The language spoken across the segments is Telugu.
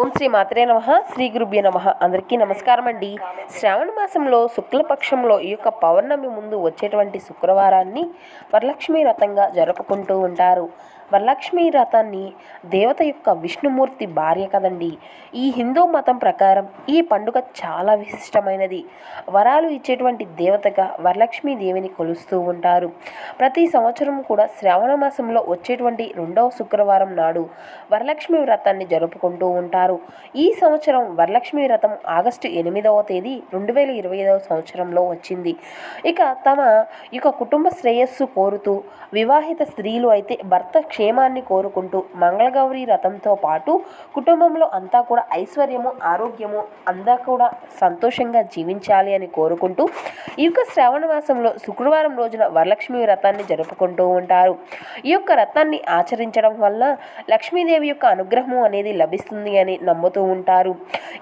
ఓం శ్రీ మాత్రే నమ. శ్రీ గురుభ్య నమ. అందరికీ నమస్కారం అండి. శ్రావణ మాసంలో శుక్లపక్షంలో ఈ యొక్క పౌర్ణమి ముందు వచ్చేటువంటి శుక్రవారాన్ని వరలక్ష్మీ రథంగా జరుపుకుంటూ ఉంటారు. వరలక్ష్మీ రథాన్ని దేవత యొక్క విష్ణుమూర్తి భార్య కదండి. ఈ హిందూ మతం ప్రకారం ఈ పండుగ చాలా విశిష్టమైనది. వరాలు ఇచ్చేటువంటి దేవతగా వరలక్ష్మీ దేవిని కొలుస్తూ ఉంటారు. ప్రతి సంవత్సరం కూడా శ్రావణ మాసంలో వచ్చేటువంటి రెండవ శుక్రవారం నాడు వరలక్ష్మి వ్రతాన్ని జరుపుకుంటూ ఉంటారు. ఈ సంవత్సరం వరలక్ష్మి వ్రతం ఆగస్టు ఎనిమిదవ తేదీ రెండు వేల ఇరవై ఐదవ సంవత్సరంలో వచ్చింది. ఇక తమ ఇక కుటుంబ శ్రేయస్సు కోరుతూ వివాహిత స్త్రీలు అయితే భర్త క్షేమాన్ని కోరుకుంటూ మంగళగౌరి రథంతో పాటు కుటుంబంలో అంతా కూడా ఐశ్వర్యము ఆరోగ్యము అంతా కూడా సంతోషంగా జీవించాలి అని కోరుకుంటూ ఈ యొక్క శ్రావణ మాసంలో శుక్రవారం రోజున వరలక్ష్మి వ్రతాన్ని జరుపుకుంటూ ఉంటారు. ఈ యొక్క వ్రతాన్ని ఆచరించడం వల్ల లక్ష్మీదేవి యొక్క అనుగ్రహము అనేది లభిస్తుంది అని నమ్ముతూ ఉంటారు.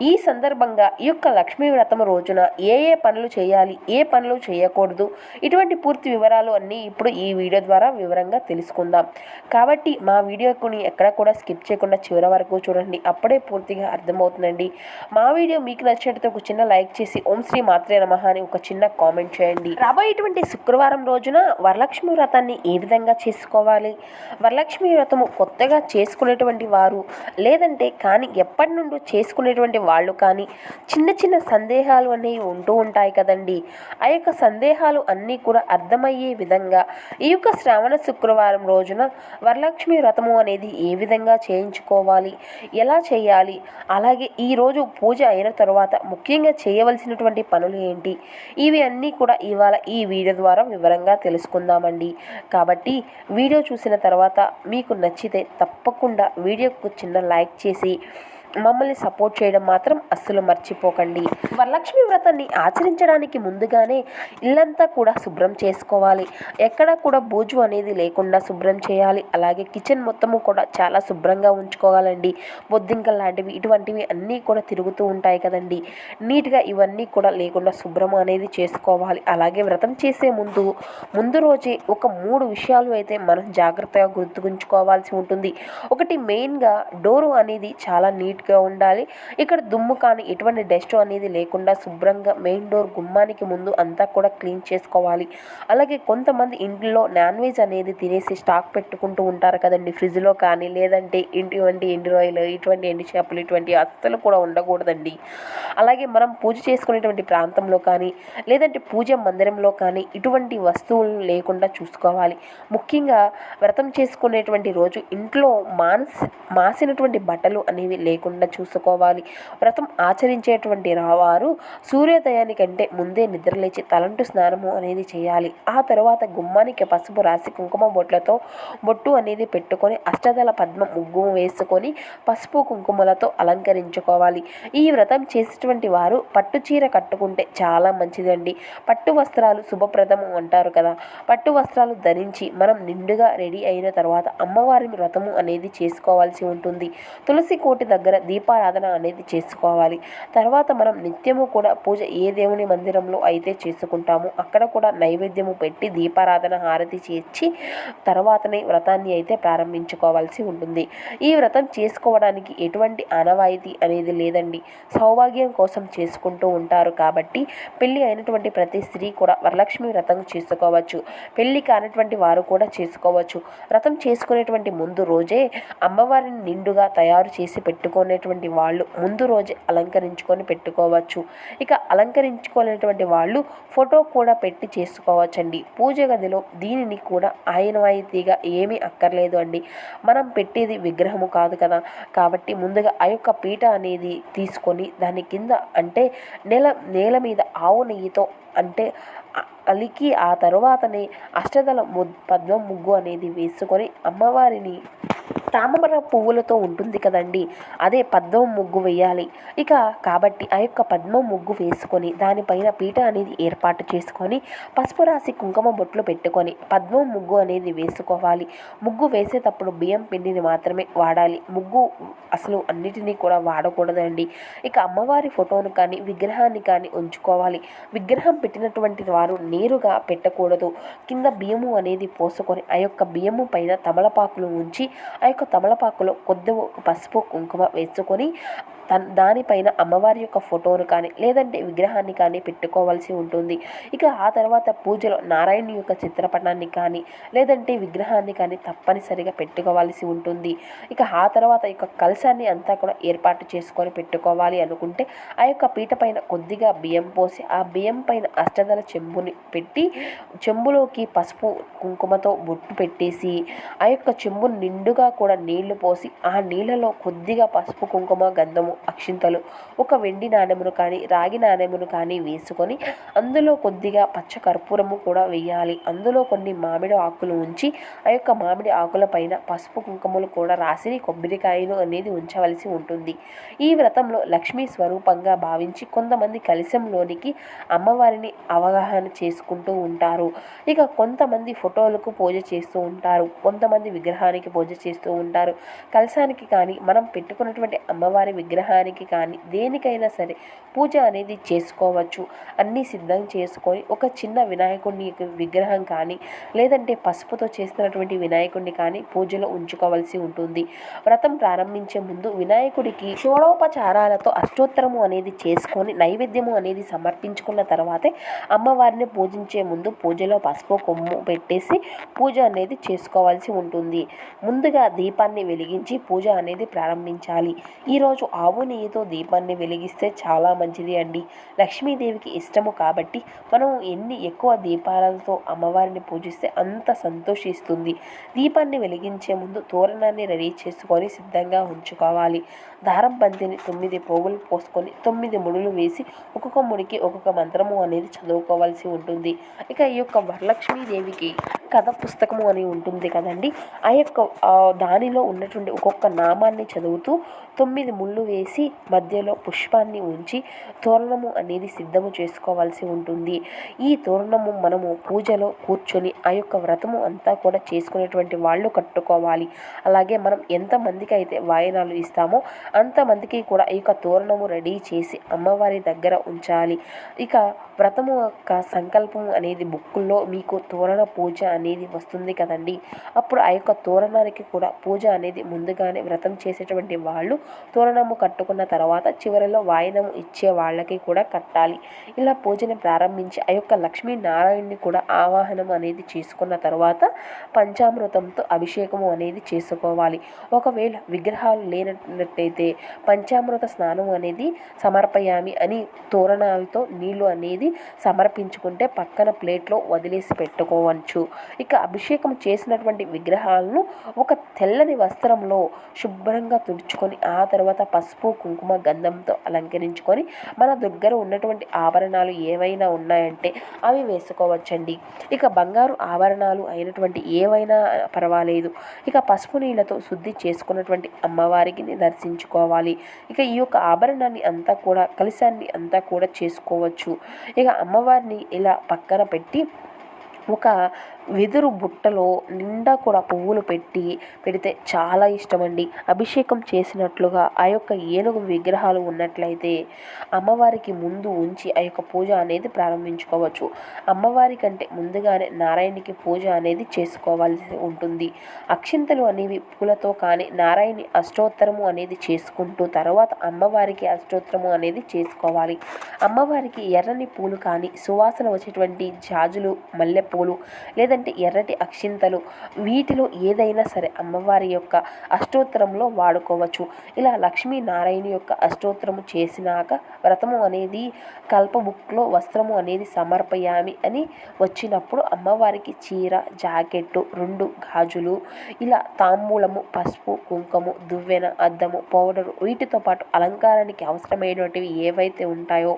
ఈ సందర్భంగా ఈ యొక్క లక్ష్మీ వ్రతం రోజున ఏ ఏ పనులు చేయాలి ఏ పనులు చేయకూడదు ఇటువంటి పూర్తి వివరాలు అన్నీ ఇప్పుడు ఈ వీడియో ద్వారా వివరంగా తెలుసుకుందాం. కాబట్టి కాబట్టి మా వీడియోని ఎక్కడ కూడా స్కిప్ చేయకుండా చివరి వరకు చూడండి. అప్పుడే పూర్తిగా అర్థమవుతుందండి. మా వీడియో మీకు నచ్చినట్టు ఒక చిన్న లైక్ చేసి ఓం శ్రీ మాత్రే నమః అని ఒక చిన్న కామెంట్ చేయండి. రాబోయేటువంటి శుక్రవారం రోజున వరలక్ష్మి వ్రతాన్ని ఏ విధంగా చేసుకోవాలి? వరలక్ష్మి వ్రతము కొత్తగా చేసుకునేటువంటి వారు లేదంటే కానీ ఎప్పటి నుండి చేసుకునేటువంటి వాళ్ళు కానీ చిన్న చిన్న సందేహాలు అనేవి ఉంటూ ఉంటాయి కదండి. ఆ యొక్క సందేహాలు అన్నీ కూడా అర్థమయ్యే విధంగా ఈ యొక్క శ్రావణ శుక్రవారం రోజున వరలక్ష్మి వ్రతము అనేది ఏ విధంగా చేయించుకోవాలి? ఎలా చేయాలి? అలాగే ఈరోజు పూజ అయిన తర్వాత ముఖ్యంగా చేయవలసినటువంటి పనులు ఏంటి? ఇవి అన్నీ కూడా ఇవాళ ఈ వీడియో ద్వారా వివరంగా తెలుసుకుందామండి. కాబట్టి వీడియో చూసిన తర్వాత మీకు నచ్చితే తప్పకుండా వీడియోకు చిన్న లైక్ చేసి మమ్మల్ని సపోర్ట్ చేయడం మాత్రం అస్సలు మర్చిపోకండి. వరలక్ష్మి వ్రతాన్ని ఆచరించడానికి ముందుగానే ఇల్లంతా కూడా శుభ్రం చేసుకోవాలి. ఎక్కడా కూడా బూజు అనేది లేకుండా శుభ్రం చేయాలి. అలాగే కిచెన్ మొత్తము కూడా చాలా శుభ్రంగా ఉంచుకోవాలండి. బొద్దింకలు లాంటివి ఇటువంటివి అన్నీ కూడా తిరుగుతూ ఉంటాయి కదండి. నీట్గా ఇవన్నీ కూడా లేకుండా శుభ్రం అనేది చేసుకోవాలి. అలాగే వ్రతం చేసే ముందు ముందు రోజే ఒక మూడు విషయాలు అయితే మనం జాగ్రత్తగా గుర్తుకుంచుకోవాల్సి ఉంటుంది. ఒకటి మెయిన్గా డోరు అనేది చాలా నీట్గా ఉండాలి. ఇక్కడ దుమ్ము కానీ ఎటువంటి డస్ట్ అనేది లేకుండా శుభ్రంగా మెయిన్ డోర్ గుమ్మానికి ముందు అంతా కూడా క్లీన్ చేసుకోవాలి. అలాగే కొంతమంది ఇంట్లో నాన్ వెజ్ అనేది తినేసి స్టాక్ పెట్టుకుంటూ ఉంటారు కదండి. ఫ్రిడ్జ్లో కానీ లేదంటే ఇటువంటి ఎండు రొయ్యలు ఇటువంటి ఎండు చేపలు ఇటువంటి అస్సలు కూడా ఉండకూడదండి. అలాగే మనం పూజ చేసుకునేటువంటి ప్రాంతంలో కానీ లేదంటే పూజ మందిరంలో కానీ ఇటువంటి వస్తువులు లేకుండా చూసుకోవాలి. ముఖ్యంగా వ్రతం చేసుకునేటువంటి రోజు ఇంట్లో మాన్స్ మాసినటువంటి బట్టలు అనేవి లేకుండా చూసుకోవాలి. వ్రతం ఆచరించేటువంటి వారు సూర్యోదయానికంటే ముందే నిద్రలేచి తలంటు స్నానము అనేది చేయాలి. ఆ తర్వాత గుమ్మానికి పసుపు రాసి కుంకుమ బొట్లతో బొట్టు అనేది పెట్టుకొని అష్టదళ పద్మ ముగ్గు వేసుకొని పసుపు కుంకుమలతో అలంకరించుకోవాలి. ఈ వ్రతం చేసేటువంటి వారు పట్టు చీర కట్టుకుంటే చాలా మంచిదండి. పట్టు వస్త్రాలు శుభప్రదము అంటారు కదా. పట్టు వస్త్రాలు ధరించి మనం నిండుగా రెడీ అయిన తర్వాత అమ్మవారి వ్రతము అనేది చేసుకోవాల్సి ఉంటుంది. తులసి కోటి దగ్గర దీపారాధన అనేది చేసుకోవాలి. తర్వాత మనం నిత్యము కూడా పూజ ఏ దేవుని మందిరంలో అయితే చేసుకుంటామో అక్కడ కూడా నైవేద్యము పెట్టి దీపారాధన హారతి చేర్చి తర్వాతనే వ్రతాన్ని అయితే ప్రారంభించుకోవాల్సి ఉంటుంది. ఈ వ్రతం చేసుకోవడానికి ఎటువంటి ఆనవాయితీ అనేది లేదండి. సౌభాగ్యం కోసం చేసుకుంటూ ఉంటారు కాబట్టి పెళ్ళి అయినటువంటి ప్రతి స్త్రీ కూడా వరలక్ష్మి వ్రతం చేసుకోవచ్చు. పెళ్ళి కానటువంటి వారు కూడా చేసుకోవచ్చు. వ్రతం చేసుకునేటువంటి ముందు రోజే అమ్మవారిని నిండుగా తయారు చేసి పెట్టుకొని పెట్టుకునేటువంటి వాళ్ళు ముందు రోజే అలంకరించుకొని పెట్టుకోవచ్చు. ఇక అలంకరించుకోలేనటువంటి వాళ్ళు ఫోటో కూడా పెట్టి చేసుకోవచ్చండి. పూజ గదిలో దీనిని కూడా ఆయనవాయితీగా ఏమీ అక్కర్లేదు అండి. మనం పెట్టేది విగ్రహము కాదు కదా. కాబట్టి ముందుగా ఆ యొక్క పీట అనేది తీసుకొని దాని కింద అంటే నేల నేల మీద ఆవు నెయ్యితో అంటే అలికి ఆ తరువాతనే అష్టదళ ము పద్మం ముగ్గు అనేది వేసుకొని అమ్మవారిని తామర పువ్వులతో ఉంటుంది కదండి. అదే పద్మం ముగ్గు వేయాలి. ఇక కాబట్టి ఆ యొక్క పద్మం ముగ్గు వేసుకొని దానిపైన పీట అనేది ఏర్పాటు చేసుకొని పసుపు రాసి కుంకుమ బొట్లు పెట్టుకొని పద్మం ముగ్గు అనేది వేసుకోవాలి. ముగ్గు వేసేటప్పుడు బియ్యం పిండిని మాత్రమే వాడాలి. ముగ్గు అసలు అన్నిటినీ కూడా వాడకూడదండి. ఇక అమ్మవారి ఫోటోను కానీ విగ్రహాన్ని కానీ ఉంచుకోవాలి. విగ్రహం పెట్టినటువంటి వారు నేరుగా పెట్టకూడదు. కింద బియ్యము అనేది పోసుకొని ఆ యొక్క బియ్యము పైన తమలపాకులు ఉంచి ఆ తమలపాకులో కొద్ది పసుపు కుంకుమ వేసుకొని తన్ దానిపైన అమ్మవారి యొక్క ఫోటోను కానీ లేదంటే విగ్రహాన్ని కానీ పెట్టుకోవాల్సి ఉంటుంది. ఇక ఆ తర్వాత పూజలో నారాయణ యొక్క చిత్రపటాన్ని కానీ లేదంటే విగ్రహాన్ని కానీ తప్పనిసరిగా పెట్టుకోవాల్సి ఉంటుంది. ఇక ఆ తర్వాత యొక్క కలశాన్ని అంతా కూడా ఏర్పాటు చేసుకొని పెట్టుకోవాలి అనుకుంటే ఆ యొక్క పీట పైన కొద్దిగా బియ్యం పోసి ఆ బియ్యం పైన అష్టదల చెంబుని పెట్టి చెంబులోకి పసుపు కుంకుమతో బొట్టు పెట్టేసి ఆ యొక్క చెంబు నిండుగా కూడా నీళ్ళు పోసి ఆ నీళ్ళలో కొద్దిగా పసుపు కుంకుమ గంధము అక్షింతలు ఒక వెండి నాణెమును కానీ రాగి నాణెమును కానీ వేసుకొని అందులో కొద్దిగా పచ్చ కర్పూరము కూడా వేయాలి. అందులో కొన్ని మామిడి ఆకులు ఉంచి ఆ యొక్క మామిడి ఆకుల పైన పసుపు కుంకుమలు కూడా రాసి కొబ్బరికాయలు అనేది ఉంచవలసి ఉంటుంది. ఈ వ్రతంలో లక్ష్మీ స్వరూపంగా భావించి కొంతమంది కలిశంలోనికి అమ్మవారిని అవగాహన చేసుకుంటూ ఉంటారు. ఇక కొంతమంది ఫోటోలకు పూజ చేస్తూ ఉంటారు. కొంతమంది విగ్రహానికి పూజ చేస్తూ ఉంటారు. కలశానికి కానీ మనం పెట్టుకున్నటువంటి అమ్మవారి విగ్రహం విగ్రహానికి కానీ దేనికైనా సరే పూజ అనేది చేసుకోవచ్చు. అన్నీ సిద్ధం చేసుకొని ఒక చిన్న వినాయకుడిని విగ్రహం కానీ లేదంటే పసుపుతో చేస్తున్నటువంటి వినాయకుడిని కానీ పూజలో ఉంచుకోవాల్సి ఉంటుంది. వ్రతం ప్రారంభించే ముందు వినాయకుడికి షోడోపచారాలతో అష్టోత్తరము అనేది చేసుకొని నైవేద్యము అనేది సమర్పించుకున్న తర్వాతే అమ్మవారిని పూజించే ముందు పూజలో పసుపు కొమ్ము పెట్టేసి పూజ అనేది చేసుకోవాల్సి ఉంటుంది. ముందుగా దీపాన్ని వెలిగించి పూజ అనేది ప్రారంభించాలి. ఈరోజు ఆవు నెయ్యితో దీపాన్ని వెలిగిస్తే చాలా మంచిది అండి. లక్ష్మీదేవికి ఇష్టము కాబట్టి మనం ఎన్ని ఎక్కువ దీపాలతో అమ్మవారిని పూజిస్తే అంత సంతోషిస్తుంది. దీపాన్ని వెలిగించే ముందు తోరణాన్ని రెడీ చేసుకొని సిద్ధంగా ఉంచుకోవాలి. దారం బంతిని తొమ్మిది పోగులు పోసుకొని తొమ్మిది ముడులు వేసి ఒక్కొక్క ముడికి ఒక్కొక్క మంత్రము అనేది చదువుకోవాల్సి ఉంటుంది. ఇక ఈ యొక్క వరలక్ష్మీదేవికి కథ పుస్తకము అని ఉంటుంది కదండి. ఆ యొక్క దానిలో ఉన్నటువంటి ఒక్కొక్క నామాన్ని చదువుతూ తొమ్మిది ముళ్ళు వేసి వేసి మధ్యలో పుష్పాన్ని ఉంచి తోరణము అనేది సిద్ధము చేసుకోవాల్సి ఉంటుంది. ఈ తోరణము మనము పూజలో కూర్చొని ఆ యొక్క వ్రతము అంతా కూడా చేసుకునేటువంటి వాళ్ళు కట్టుకోవాలి. అలాగే మనం ఎంతమందికి అయితే వాయనాలు ఇస్తామో అంతమందికి కూడా ఈ యొక్క తోరణము రెడీ చేసి అమ్మవారి దగ్గర ఉంచాలి. ఇక వ్రతము యొక్క సంకల్పం అనేది బుక్కుల్లో మీకు తోరణ పూజ అనేది వస్తుంది కదండి. అప్పుడు ఆ యొక్క తోరణానికి కూడా పూజ అనేది ముందుగానే వ్రతం చేసేటువంటి వాళ్ళు తోరణము కట్టుకున్న తర్వాత చివరిలో వాయిదం ఇచ్చే వాళ్ళకి కూడా కట్టాలి. ఇలా పూజని ప్రారంభించి ఆ యొక్క లక్ష్మీనారాయణ్ణి కూడా ఆవాహనం అనేది చేసుకున్న తర్వాత పంచామృతంతో అభిషేకము అనేది చేసుకోవాలి. ఒకవేళ విగ్రహాలు లేనట్లయితే పంచామృత స్నానం అనేది సమర్పయామి అని తోరణాలతో నీళ్ళు అనేది సమర్పించుకుంటే పక్కన ప్లేట్లో వదిలేసి పెట్టుకోవచ్చు. ఇక అభిషేకం చేసినటువంటి విగ్రహాలను ఒక తెల్లని వస్త్రంలో శుభ్రంగా తుడుచుకొని ఆ తర్వాత పసుపు కుంకుమ గంధంతో అలంకరించుకొని మన దగ్గర ఉన్నటువంటి ఆభరణాలు ఏవైనా ఉన్నాయంటే అవి వేసుకోవచ్చండి. ఇక బంగారు ఆభరణాలు అయినటువంటి ఏవైనా పర్వాలేదు. ఇక పసుపు నీళ్ళతో శుద్ధి చేసుకున్నటువంటి అమ్మవారికి దర్శించుకోవాలి. ఇక ఈ యొక్క ఆభరణాన్ని అంతా కూడా కలిశాన్ని అంతా కూడా చేసుకోవచ్చు. ఇక అమ్మవారిని ఇలా పక్కన పెట్టి ఒక వెదురు బుట్టలో నిండా కూడా పువ్వులు పెట్టి పెడితే చాలా ఇష్టమండి. అభిషేకం చేసినట్లుగా ఆ యొక్క ఏనుగు విగ్రహాలు ఉన్నట్లయితే అమ్మవారికి ముందు ఉంచి ఆ యొక్క పూజ అనేది ప్రారంభించుకోవచ్చు. అమ్మవారి కంటే ముందుగానే నారాయణకి పూజ అనేది చేసుకోవాల్సి ఉంటుంది. అక్షింతలు అనేవి పూలతో కానీ నారాయణి అష్టోత్తరము అనేది చేసుకుంటూ తర్వాత అమ్మవారికి అష్టోత్తరము అనేది చేసుకోవాలి. అమ్మవారికి ఎర్రని పూలు కానీ సువాసన వచ్చేటువంటి జాజులు మల్లెపూలు లేదా లేదంటే ఎర్రటి అక్షింతలు. వీటిలో ఏదైనా సరే అమ్మవారి యొక్క అష్టోత్తరంలో వాడుకోవచ్చు. ఇలా లక్ష్మీనారాయణ యొక్క అష్టోత్తరము చేసినాక వ్రతము అనేది కల్పబుక్లో వస్త్రము అనేది సమర్పయామి అని వచ్చినప్పుడు అమ్మవారికి చీర జాకెట్టు రెండు గాజులు ఇలా తాంబూలము పసుపు కుంకుమ దువ్వెన అద్దము పౌడరు వీటితో పాటు అలంకారానికి అవసరమైనటువంటివి ఏవైతే ఉంటాయో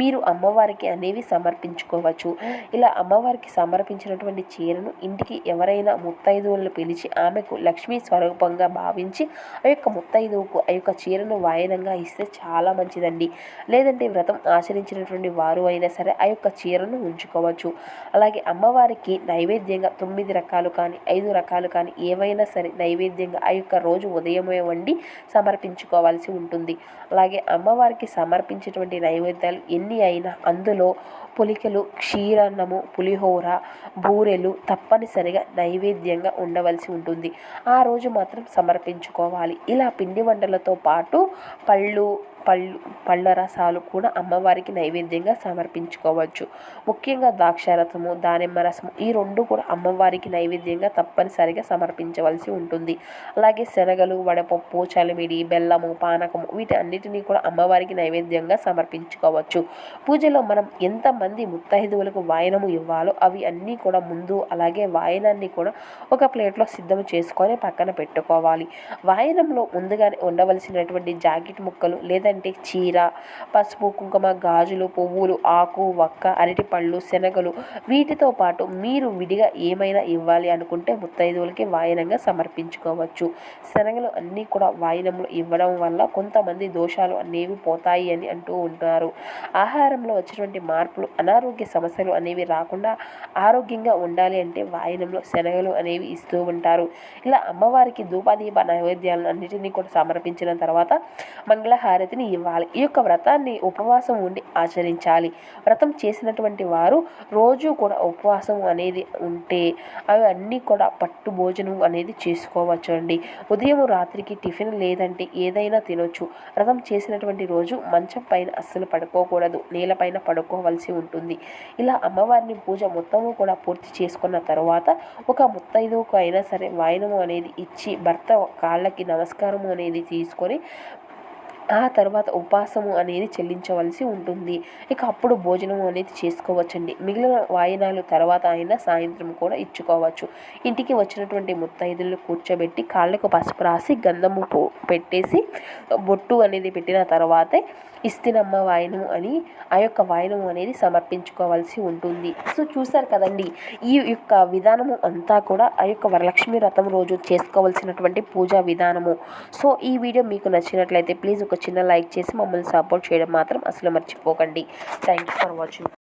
మీరు అమ్మవారికి అనేవి సమర్పించుకోవచ్చు. ఇలా అమ్మవారికి సమర్పించినటువంటి చీరను ఇంటికి ఎవరైనా ముత్తైదువులను పిలిచి ఆమెకు లక్ష్మీ స్వరూపంగా భావించి ఆ యొక్క ముత్తైదువుకు ఆ యొక్క చీరను వాయనంగా ఇస్తే చాలా మంచిదండి. లేదంటే వ్రతం ఆచరించినటువంటి వారు అయినా సరే ఆ యొక్క చీరను ఉంచుకోవచ్చు. అలాగే అమ్మవారికి నైవేద్యంగా తొమ్మిది రకాలు కానీ ఐదు రకాలు కానీ ఏవైనా సరే నైవేద్యంగా ఆ యొక్క రోజు ఉదయమే వండి సమర్పించుకోవాల్సి ఉంటుంది. అలాగే అమ్మవారికి సమర్పించేటువంటి నైవేద్యాలు ఎన్ని అయినా అందులో పులికలు క్షీరన్నము పులిహోర బూరెలు తప్పనిసరిగా నైవేద్యంగా ఉండవలసి ఉంటుంది. ఆ రోజు మాత్రం సమర్పించుకోవాలి. ఇలా పిండి వంటలతో పాటు పళ్ళు పళ్ళు పళ్ళ రసాలు కూడా అమ్మవారికి నైవేద్యంగా సమర్పించుకోవచ్చు. ముఖ్యంగా ద్రాక్షారసము దానిమ్మ రసము ఈ రెండు కూడా అమ్మవారికి నైవేద్యంగా తప్పనిసరిగా సమర్పించవలసి ఉంటుంది. అలాగే శనగలు వడపప్పు చలిమిడి బెల్లము పానకము వీటి అన్నిటినీ కూడా అమ్మవారికి నైవేద్యంగా సమర్పించుకోవచ్చు. పూజలో మనం ఎంతమంది ముత్తహిదువులకు వాయనము ఇవ్వాలో అవి అన్నీ కూడా ముందు అలాగే వాయనాన్ని కూడా ఒక ప్లేట్లో సిద్ధం చేసుకొని పక్కన పెట్టుకోవాలి. వాయనంలో ముందుగానే ఉండవలసినటువంటి జాకెట్ ముక్కలు లేదా అంటే చీర పసుపు కుంకుమ గాజులు పువ్వులు ఆకు వక్క అరటిపళ్ళు శనగలు. వీటితో పాటు మీరు విడిగా ఏమైనా ఇవ్వాలి అనుకుంటే ముత్తైదువులకి వాయనంగా సమర్పించుకోవచ్చు. శనగలు అన్నీ కూడా వాయనంలో ఇవ్వడం వల్ల కొంతమంది దోషాలు అనేవి పోతాయి అని అంటూ ఉంటారు. ఆహారంలో వచ్చినటువంటి మార్పులు అనారోగ్య సమస్యలు అనేవి రాకుండా ఆరోగ్యంగా ఉండాలి అంటే వాయనంలో శనగలు అనేవి ఇస్తూ ఉంటారు. ఇలా అమ్మవారికి ధూపాదీప నైవేద్యాలను అన్నిటినీ కూడా సమర్పించిన తర్వాత మంగళహారతిని ఇవ్వాలి. ఈ యొక్క వ్రతాన్ని ఉపవాసం ఉండి ఆచరించాలి. వ్రతం చేసినటువంటి వారు రోజు కూడా ఉపవాసం అనేది ఉంటే అవి అన్నీ కూడా పట్టు భోజనం అనేది చేసుకోవచ్చు అండి ఉదయం రాత్రికి టిఫిన్ లేదంటే ఏదైనా తినొచ్చు. వ్రతం చేసినటువంటి రోజు మంచం పైన అస్సలు పడుకోకూడదు. నేలపైన పడుకోవలసి ఉంటుంది. ఇలా అమ్మవారిని పూజ మొత్తము కూడా పూర్తి చేసుకున్న తర్వాత ఒక ముత్తైదువుకు అయినా సరే వాయనము అనేది ఇచ్చి భర్త కాళ్ళకి నమస్కారము అనేది తీసుకొని ఆ తర్వాత ఉపాసము అనేది చెల్లించవలసి ఉంటుంది. ఇక అప్పుడు భోజనం అనేది చేసుకోవచ్చండి. మిగిలిన వాయినాలు తర్వాత అయినా సాయంత్రం కూడా ఇచ్చుకోవచ్చు. ఇంటికి వచ్చినటువంటి ముత్తైదులు కూర్చోబెట్టి కాళ్ళకు పసుపు రాసి గంధము పెట్టేసి బొట్టు అనేది పెట్టిన తర్వాతే ఇస్తినమ్మ వాయనం అని ఆ యొక్క వాయనం అనేది సమర్పించుకోవాల్సి ఉంటుంది. సో చూసారు కదండి ఈ యొక్క విధానము అంతా కూడా ఆ యొక్క వరలక్ష్మి వ్రతం రోజు చేసుకోవాల్సినటువంటి పూజా విధానము. సో ఈ వీడియో మీకు నచ్చినట్లయితే ప్లీజ్ ఒక చిన్న లైక్ చేసి మమ్మల్ని సపోర్ట్ చేయడం మాత్రం అసలు మర్చిపోకండి. Thank you for watching